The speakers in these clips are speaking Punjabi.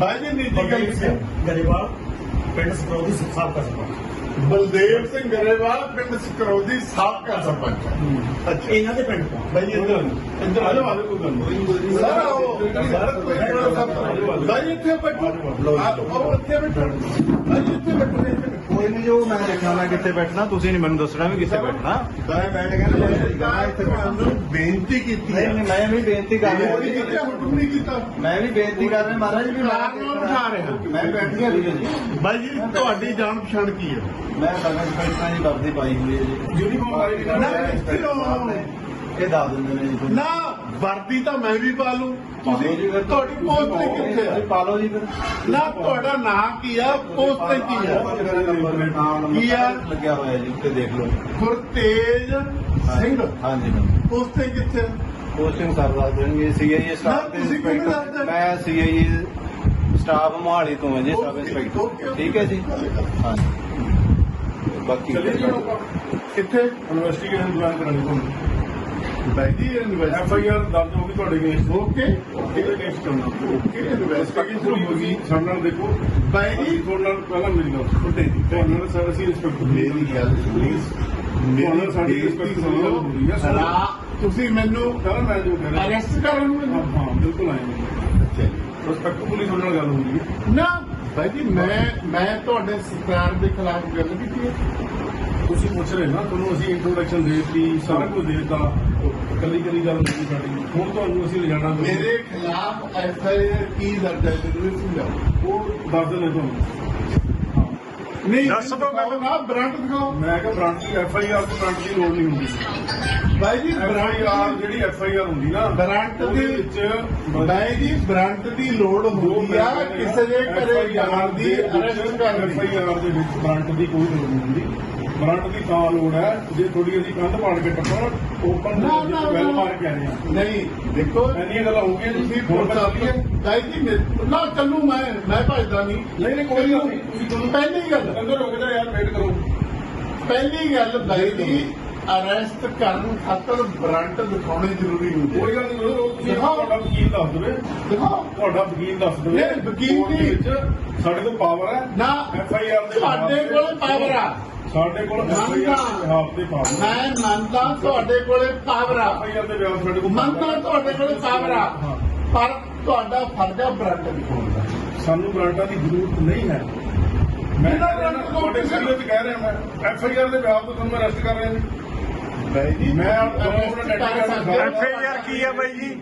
ਭਾਈ ਜੀ ਨਿੱਜੀ ਗੱਲ ਬਲਦੇਵ ਸੀ। ਸਿੰਘ ਗਰੇਵਾਲ ਪਿੰਡ ਸਕਰੋਦੀ ਸਾਬਕਾ ਸਰਪੰਚ ਬਲਦੇਵ ਸਿੰਘ ਗਰੇਵਾਲ ਪਿੰਡ ਸਕਰੋਦੀ ਸਾਬਕਾ ਸਰਪੰਚ ਅੱਛਾ। ਇਹਨਾਂ ਦੇ ਪਿੰਡ ਤੋਂ। ਭਾਈ ਇੱਧਰ ਇੱਧਰ ਆ ਜਾਓ ਆ ਜਾਓ ਕੋਈ ਗੱਲ ਨਹੀਂ। ਸਰ ਆਓ। ਸਰ ਕੋਈ ਗੱਲ ਨਹੀਂ ਭਾਈ ਇੱਥੇ ਬੈਠੋ। ਆਓ ਇੱਥੇ ਬੈਠੋ। ਭਾਈ ਇੱਥੇ ਬੈਠੋ ਇੱਥੇ ਬੈਠੋ। ਕੋਈ ਨਹੀਂ ਜੋ ਮੈਂ ਦੇਖਣਾ ਮੈਂ ਕਿੱਥੇ ਬੈਠਣਾ ਤੁਸੀਂ ਨਹੀਂ ਮੈਨੂੰ ਦੱਸਣਾ ਵੀ ਕਿੱਥੇ ਬੈਠਣਾ। ਮੈਂ ਬੈਠ ਗਿਆ ਇੱਥੇ ਤੁਹਾਨੂੰ ਬੇਨਤੀ ਕੀਤੀ ਨਹੀਂ ਹੈ। ਨਹੀਂ ਮੈਂ ਵੀ ਬੇਨਤੀ ਕਰ ਰਿਹਾ। ਬੇਨਤੀ ਕੀਤੀ ਹੁਕਮ ਨਹੀਂ ਕੀਤਾ। ਮੈਂ ਵੀ ਬੇਨਤੀ ਕਰ ਰਿਹਾ ਮਹਾਰਾਜ ਵੀ ਕਾਰ ਨਾਲ ਉਠਾ ਰਿਹਾ। ਮੈਂ ਬੈਠ ਗਿਆ ਜੀ। ਭਾਈ ਜੀ ਤੁਹਾਡੀ ਜਾਣ ਪਛਾਣ ਕੀ ਹੈ? ਮੈਂ ਕਾਗਜ਼ ਪੈਸਾ ਦੀ ਵਰਦੀ ਪਾਈ ਹੋਈ ਹੈ ਜੀ। ਯੂਨੀਫਾਰਮ ਨਾ, ਇਹ ਦੱਸ ਦਿੰਦੇ ਨੇ ਜੀ ਤੁਹਾਨੂੰ। ਨਾ ਵਰਦੀ ਤਾਂ ਮੈਂ ਵੀ ਪਾ ਲੂੰ। ਤੁਸੀਂ। ਤੁਹਾਡੀ ਪੋਸਟ ਕਿੱਥੇ ਹੈ ਜੀ, ਪਾ ਲਓ ਜੀ ਫਿਰ। ਨਾ ਤੁਹਾਡਾ ਨਾਂ ਕੀ ਆ? ਪੋਸਟ ਤੇ ਕੀ ਆ? ਨਾਮ ਕੀ ਆ? ਲੱਗਿਆ ਹੋਇਆ ਜੀ ਉੱਤੇ ਦੇਖ ਲਓ। ਗੁਰਤੇਜ ਸਿੰਘ। ਹਾਂਜੀ ਪੋਸਟ ਤੇ ਕਿੱਥੇ ਆ? ਪੋਸਟਿੰਗ ਸਰ ਦੱਸ ਦੇਣਗੇ ਸੀਆਈਏ ਸਟਾਫ ਦੇ ਇੰਸਪੈਕਟਰ? ਮੈਂ ਸੀਆਈਏ ਸਟਾਫ ਮੋਹਾਲੀ ਤੋਂ ਹਾਂ ਜੀ ਸਬ ਇੰਸਪੈਕਟਰ ਠੀਕ ਹੈ ਜੀ? ਹਾਂਜੀ। ਬਾਕੀ ਜੀ। ਕਿੱਥੇ ਇਨਵੈਸਟੀਗੇਸ਼ਨ ਜੁਆਇਨ ਕਰਾਂਗੇ ਤੁਹਾਨੂੰ? ਬਾਈ ਜੀ ਇਨਵੈਸਟ ਐਫ ਆਈ ਆਰ ਦਰਜ ਹੋ ਗਈ ਤੁਹਾਡੇ ਅਗੇਂਸਟ ਓਕੇ ਇਹਦੇ ਅਗੇਂਸਟ ਕਰਨਾ ਓਕੇ ਇਨਵੈਸਟੀਗੇਸ਼ਨ ਹੋ ਗਈ। ਸਾਡੇ ਨਾਲ ਦੇਖੋ। ਬਾਈ ਜੀ ਤੁਹਾਡੇ ਨਾਲ ਪਹਿਲਾਂ ਮੇਰੀ ਗੱਲ ਸੁਣੋ। ਤੁਹਾਡੇ ਨਾਲ ਸਰ ਅਸੀਂ ਇੰਸਪੈਕਟਰ ਮੇਰੀ ਗੱਲ ਪਲੀਜ਼ ਤੁਹਾਨੂੰ ਸਾਡੀ ਰਿਸਪੈਕਟ ਨਾਲ ਹੋ ਰਹੀ ਹੈ। ਸਰ ਰਾ ਤੁਸੀਂ ਮੈਨੂੰ ਸਰ ਮੈਂ ਜੋ ਕਹਿ ਰਿਹਾ ਅਰੈਸਟ ਕਰਨ ਨੂੰ ਹਾਂ ਬਿਲਕੁਲ ਆਏ ਰਿਸਪੈਕਟ ਪੁਲਿਸ ਤੁਹਾਡੇ ਨਾਲ ਗੱਲ ਹੋ ਰਹੀ ਹੈ। ਨਾ ਭਾਈ ਜੀ ਮੈਂ ਮੈਂ ਤੁਹਾਡੇ ਸਰਕਾਰ ਦੇ ਖਿਲਾਫ ਗੱਲ ਕੀਤੀ ਹੈ। ਤੁਸੀਂ ਪੁੱਛ ਰਹੇ ਨਾ ਤੁਹਾਨੂੰ ਅਸੀਂ ਇੰਟਰੋਡਕਸ਼ਨ ਦੇਤੀ ਸਾਰਾ ਕੁਝ ਦੇਤਾ। ਕੱਲੀ ਕੱਲੀ ਗੱਲ ਨਹੀਂ ਸਾਡੀ। ਹੁਣ ਤੁਹਾਨੂੰ ਅਸੀਂ ਲਿਜਾਣਾ ਮੇਰੇ ਖਿਲਾਫ ਐਫ ਆਈ ਆਰ ਕੀ ਦਰਜ ਹੈ ਸਮਝਾਓ। ਉਹ ਦੱਸ ਦਿੰਦੇ ਤੁਹਾਨੂੰ। ਨਹੀਂ ਦੱਸ ਦਿਓ ਮੈਨੂੰ। ਨਾ ਬ੍ਰਾਂਡ ਦਿਖਾਓ। ਮੈਂ ਕਿਹਾ ਬ੍ਰਾਂਚ ਦੀ ਐਫ ਆਈ ਆਰ ਦੀ ਬ੍ਰਾਂਚ ਦੀ ਲੋੜ ਨਹੀਂ ਹੁੰਦੀ। ਭਾਈ ਜੀ ਐਫ ਆਈ ਆਰ ਜਿਹੜੀ ਐਫ ਆਈ ਆਰ ਹੁੰਦੀ ਨਾ ਉਹਦੇ ਦੀ ਵਿੱਚ ਭਾਈ ਜੀ ਬ੍ਰਾਂਟ ਦੀ ਲੋੜ ਹੁੰਦੀ ਆ ਕਿਸੇ ਦੇ ਘਰੇ ਜਾਣ ਦੀ ਕਰਨ ਐਫ ਆਈ ਆਰ ਦੇ ਵਿੱਚ ਬ੍ਰਾਂਟ ਦੀ ਕੋਈ ਲੋੜ ਨਹੀਂ ਹੁੰਦੀ। ਬ੍ਰਾਂਟ ਦੀ ਤਾਂ ਲੋੜ ਹੈ ਜੇ ਥੋੜੀ ਅਸੀਂ ਕੰਧ ਪਾੜ ਕੇ ਟੱਪਣ ਓਪਨ ਨਾ ਨਾ ਵੈਲ। ਮਾਰ ਕੇ ਆਏ ਆ ਨਹੀਂ ਦੇਖੋ ਇੰਨੀਆਂ ਗੱਲਾਂ ਹੋ ਗਈਆਂ ਤੁਸੀਂ ਫੋਨ ਫੋਨ ਕਰ ਕਰ ਲਈਏ ਭਾਈ ਜੀ ਨਾ ਚੱਲੂ ਮੈਂ ਮੈਂ ਭਜਦਾ ਨਹੀਂ। ਨਹੀਂ ਨਹੀਂ ਕੋਈ ਗੱਲ ਨਹੀਂ। ਤੁਸੀਂ ਪਹਿਲੀ ਗੱਲ ਅੰਦਰ ਰੁਕ ਜਾ ਯਾਰ ਵੇਟ ਕਰੋ। ਪਹਿਲੀ ਗੱਲ ਬਾਈ ਜੀ ਅਰੈਸਟ ਕਰਨ ਖਾਤਰ ਬ੍ਰਾਂਟ ਦਿਖਾਉਣੇ ਜ਼ਰੂਰੀ ਹੁੰਦੇ ਕੋਈ। ਗੱਲ ਨਹੀਂ ਕਰੋ ਤੁਸੀਂ ਤੁਹਾਡਾ ਵਕੀਲ ਦੱਸ ਦੇਵੇ। ਦਿਖਾਓ। ਤੁਹਾਡਾ ਵਕੀਲ ਦੱਸ ਦੇਵੇ। ਨਹੀਂ, ਵਕੀਲ ਕੋਰਟ ਦੇ ਨਹੀਂ। ਵਿੱਚ ਸਾਡੇ ਕੋਲ ਪਾਵਰ ਹੈ। ਨਾ ਐਫ ਆਈ ਆਰ ਦੇ ਤੁਹਾਡੇ ਕੋਲ ਪਾਵਰ ਆ। ਸਾਡੇ ਕੋਲ ਐਫ ਆਈ ਆਰ ਦੇ ਬਿਹਾਫ ਤੇ ਪਾਵਰ ਮੈਂ ਮੰਨਦਾ ਤੁਹਾਡੇ ਕੋਲੇ ਪਾਵਰ ਆ। ਐਫ ਆਈ ਆਰ ਦੇ ਬਿਹਾਫ ਸਾਡੇ ਕੋਲ ਮੰਨਦਾ ਤੁਹਾਡੇ ਕੋਲੇ ਪਾਵਰ ਆ। ਹਾਂ। ਪਰ ਤੁਹਾਡਾ ਫਰਜ਼ ਆ ਬ੍ਰਾਂਟ ਦਿਖਾਉਣ ਦਾ। ਸਾਨੂੰ ਗ੍ਰਾਂਟਾਂ ਦੀ ਜ਼ਰੂਰਤ ਨਹੀਂ ਹੈ। ਮੈਂ ਤਾਂ ਗ੍ਰਾਂਟ ਤੋਂ ਤੁਹਾਡੇ ਸਿਰ ਤੇ ਕਹਿ ਰਿਹਾ ਮੈਂ। ਐਫ ਆਈ ਆਰ ਦੇ ਬਿਹਾਫ ਤੋਂ ਤੁਹਾਨੂੰ ਅਰੈਸਟ ਕਰ ਰਿਹਾ ਜੀ। ਜੀ। ਮੈਂ। ਐਫ ਆਈ ਆਰ ਕੀ ਆ ਬਾਈ ਜੀ?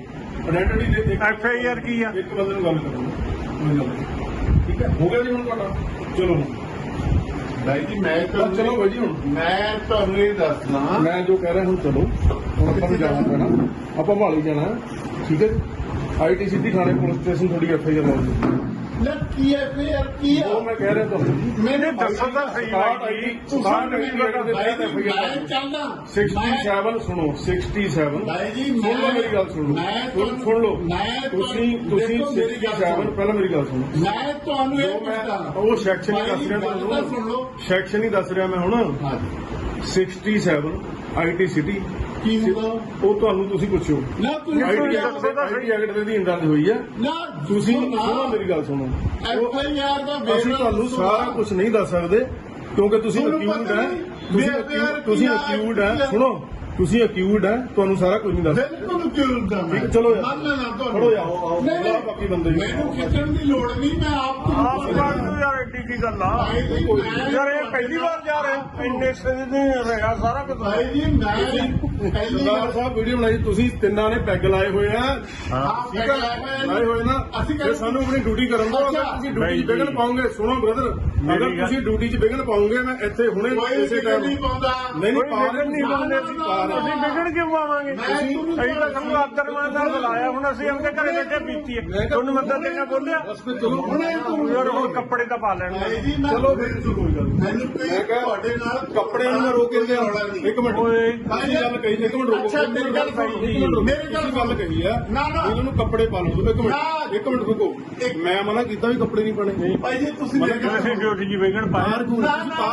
ਆਇਡੈਂਟੀ ਦੇ ਦੇ ਐਫ ਆਈ ਆਰ ਕੀ ਆ? ਇੱਕ ਬੰਦੇ ਨੂੰ ਗੱਲ ਕਰੋ। ਠੀਕ ਹੈ? ਹੋ ਗਿਆ ਜੀ ਹੁਣ ਤੁਹਾਡਾ? ਚਲੋ। ਬਾਈ ਜੀ ਮੈਂ ਤਾਂ ਤੁਹਾਨੂੰ- ਚਲੋ ਬਾਈ ਜੀ ਹੁਣ। ਮੈਂ ਤੁਹਾਨੂੰ ਇਹ ਦੱਸਣਾ ਮੈਂ ਜੋ ਕਹਿ ਰਿਹਾ ਹੁਣ ਚਲੋ। ਹੁਣ ਆਪਾਂ ਨੂੰ ਜਾਣਾ ਪੈਣਾ। ਆਪਾਂ ਭਾਲੀ ਜਾਣਾ। ਠੀਕ ਹੈ ਆਈਟੀ ਸਿੱਧੀ ਥਾਣੇ ਪੁਲਿਸ ਸਟੇਸ਼ਨ ਥੋੜੀ ਐਫ ਆਈ ਆਰ ਲਾਉਣੀ ਲੈ ਕੀ ਹੈ ਫਿਰ ਕੀ ਆ ਉਹ ਮੈਂ ਕਹਿ ਰਿਹਾ ਤੁਹਾਨੂੰ ਮੈਨੂੰ ਦੱਸੋ ਤਾਂ ਸਹੀ ਬਾਈ ਜੀ ਤੁਸੀਂ ਮੈਨੂੰ ਬਾਈ ਜੀ ਮੈਂ ਚੱਲਦਾ 67 ਸੁਣੋ 67 ਬਾਈ ਜੀ ਸੁਣ ਲਓ ਮੇਰੀ ਗੱਲ ਸੁਣ। ਮੈਂ ਸੁਣ- ਲਓ। ਮੈਂ ਤੁਸੀਂ ਤੁਸੀਂ ਦੇਖੋ ਮੇਰੀ ਗੱਲ 67 ਸੁਣੋ। ਪਹਿਲਾਂ ਮੇਰੀ ਗੱਲ ਸੁਣੋ। ਮੈਂ ਤੁਹਾਨੂੰ ਇਹ ਪੁੱਛਦਾ। ਉਹ ਸੈਕਸ਼ਨ ਹੀ ਦੱਸ ਰਿਹਾ ਤਾਂ ਤੁਹਾਨੂੰ। ਸੁਣ ਲਓ। ਸੈਕਸ਼ਨ ਹੀ ਦੱਸ ਰਿਹਾ ਮੈਂ ਹੁਣ। ਹਾਂਜੀ। 67 ਆਈਟੀ ਸਿਟੀ ਕੀ ਹੁੰਦਾ? ਉਹ ਤੁਹਾਨੂੰ ਤੁਸੀਂ ਪੁੱਛੋ ਨਾ ਤੁਸੀਂ ਆਈਟੀ ਐਕਟ ਦੇ ਅਧੀਨ ਦਰਜ ਹੋਈ ਹੈ। ਨਾ ਤੁਸੀਂ ਸੁਣੋ ਮੇਰੀ ਗੱਲ ਸੁਣੋ। ਐਫ ਆਈ ਆਰ ਦਾ ਅਸੀਂ ਤੁਹਾਨੂੰ ਸਾਰਾ ਕੁਝ ਨਹੀਂ ਦੱਸ ਸਕਦੇ ਕਿਉਂਕਿ ਤੁਸੀਂ ਅਕਿਊਡ ਹੈ। ਤੁਸੀਂ ਆ, ਅਕਿਊਡ ਹੈ। ਆ। ਸੁਣੋ। ਤੁਸੀਂ ਅਕਿਊਡ ਹੈ ਤੁਹਾਨੂੰ ਸਾਰਾ ਕੁਝ ਨਹੀਂ ਦੱਸ ਬਿਲਕੁਲ ਕਿਉਂ ਦਾ ਮੈਂ? ਚਲੋ ਯਾਰ। ਮੰਨ ਲੈਣਾ ਤੁਹਾਨੂੰ। ਯਾਰ, ਆਓ, ਆਓ, ਨਹੀਂ ਬੁਲਾਓ ਬਾਕੀ ਬੰਦੇ ਨੂੰ। ਮੈਨੂੰ ਖਿੱਚਣ ਦੀ ਲੋੜ ਨਹੀਂ ਮੈਂ ਆਪ ਆਪ ਕਰ ਤੂੰ ਯਾਰ ਐਡੀ ਕੀ ਗੱਲ ਆ? ਭਾਈ ਜੀ, ਮੈਂ- ਯਾਰ ਇਹ ਪਹਿਲੀ ਵਾਰ ਜਾ ਰਹੇ ਇੰਨੇ ਸਿਰ ਨਹੀਂ ਰਿਹਾ ਸਾਰਾ ਕੁਝ। ਭਾਈ ਜੀ ਮੈਂ ਪਹਿਲੀ ਸਰਦਾਰ ਗੱਲ ਸਾਹਿਬ ਵੀਡੀਓ ਬਣਾਈ ਤੁਸੀਂ ਤਿੰਨਾਂ ਨੇ ਪੈਗ ਲਾਏ ਹੋਏ ਆ। ਆਪ ਠੀਕ ਹੈ ਲਾਏ ਹੋਏ ਨਾ। ਅਸੀਂ ਜੇ ਸਾਨੂੰ ਆਪਣੀ ਡਿਊਟੀ ਕਰਨ ਦਿਓ ਅਗਰ ਅੱਛਾ। ਤੁਸੀਂ ਬਾਈ ਡਿਊਟੀ 'ਚ। ਵਿਘਨ ਪਾਉਂਗੇ ਸੁਣੋ ਬ੍ਰਦਰ ਅਗਰ ਗੱਲ- ਤੁਸੀਂ ਡਿਊਟੀ 'ਚ ਵਿਘਨ ਪਾਉਂਗੇ ਮੈਂ ਇੱਥੇ ਹੁਣੇ ਕੋਈ ਇਸੇ ਟਾਈਮ ਨਹੀਂ ਪਾਉਂਦਾ। ਨਹੀਂ ਕੋਈ ਨਹੀਂ ਪਾ ਵਿਗੜ ਨਹੀਂ ਪਾਉਂਦੇ ਅਸੀਂ ਪਾ ਰਹੇ ਅਸੀਂ ਵਿਗੜ ਕਿਉਂ ਪਾਵਾਂਗੇ ਮੈਂ ਅਸੀਂ ਤੁਹਾਨੂੰ ਤਾਂ ਸਾਨੂੰ ਆਦਰ ਮਾਨ ਨਾਲ ਬੁਲਾਇਆ ਹੁਣ ਅਸੀਂ ਆਪਣੇ ਘਰੇ ਬੈਠੇ ਪੀਤੀ ਹੈ। ਤੁਹਾਨੂੰ ਮੱਦਾ ਦੇਣਾ ਬੋਲਿਆ ਯਾਰ ਹੁਣ ਕੱਪੜੇ ਤਾਂ ਪਾ ਲੈਣ ਭਾਈ ਜੀ ਮੈਂ ਚਲੋ ਫਿਰ ਕੋਈ ਗੱਲ ਮੈਨੂੰ ਤੁਹਾਡੇ ਨਾਲ ਕੱਪੜਿਆਂ ਨੂੰ ਰੋਕ ਕੇ ਲਿਆ ਰੌਲਾ ਨਹੀਂ। ਇੱਕ ਮਿੰਟ। ਓਏ। ਤੁਸੀਂ ਗੱਲ ਕਹੀ ਇੱਕ ਮਿੰਟ ਰੁਕੋ। ਅੱਛਾ ਮੇਰੀ ਗੱਲ ਸੁਣ ਇੱਕ ਮਿੰਟ। ਰੁਕੋ ਮੇਰੀ ਗੱਲ ਤੁਸੀਂ ਗੱਲ ਕਹੀ ਆ। ਨਾ, ਨਾ। ਇਹਨਾਂ ਨੂੰ ਕੱਪੜੇ ਪਾ ਲਓ। ਇੱਕ। ਮਿੰਟ। ਇੱਕ ਮਿੰਟ ਰੁਕੋ। ਮੈਂ ਮਨਾ ਕੀਤਾ ਵੀ ਕੱਪੜੇ ਨਹੀਂ ਪਾਣੇ ਭਾਈ ਜੀ ਤੁਸੀਂ ਡਿਊਟੀ ਜੀ ਵੇਗਣ। ਪਾ।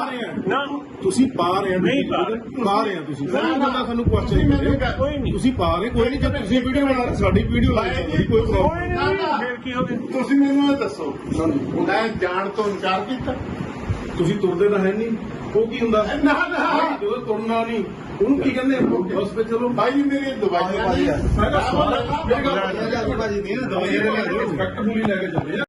ਰਹੇ ਆ। ਨਾ। ਤੁਸੀਂ ਪਾ ਰਹੇ ਆ। ਨਹੀਂ ਪਾ। ਪਾ ਰਹੇ ਆ ਤੁਸੀਂ। ਨਾ, ਨਾ। ਬੰਦਾ ਸਾਨੂੰ ਤੁਸੀਂ ਕੁਐਸਚਨ ਕਰੇ ਕੋਈ ਨਹੀਂ ਤੁਸੀਂ ਪਾ ਰਹੇ ਕੋਈ ਨਹੀਂ ਜੇ ਤੁਸੀਂ ਵੀਡੀਓ ਬਣਾ ਰਹੇ ਸਾਡੀ ਵੀਡੀਓ ਲਾ ਭਾਈ ਸਕਦੇ ਜੀ, ਕੋਈ ਪ੍ਰੋਬਲਮ ਨਹੀਂ ਫਿਰ ਕੀ ਹੋ ਗਿਆ ਤੁਸੀਂ ਮੈਨੂੰ ਇਹ ਦੱਸੋ ਮੈਂ ਜਾਣ ਤੋਂ ਇਨਕਾਰ ਕੀਤਾ ਤੁਸੀਂ ਤੁਰਦੇ ਤਾਂ ਹੈ ਨਹੀਂ ਉਹ ਕੀ ਹੁੰਦਾ ਨਾ ਨਾ ਜਦੋਂ ਤੁਰਨਾ ਨਹੀਂ ਉਹਨੂੰ ਕੀ ਕਹਿੰਦੇ ਤੇ ਚਲੋ ਭਾਈ ਜੀ ਮੇਰੀ ਦਵਾਈਆਂ ਨਹੀਂ ਮੈਂ ਸਵਾਲ ਮੇਰੀ ਗੱਲ ਭਾਜੀ ਦੀ ਦਵਾਈਆਂ ਲੈ ਕੇ ਚੱਲੇ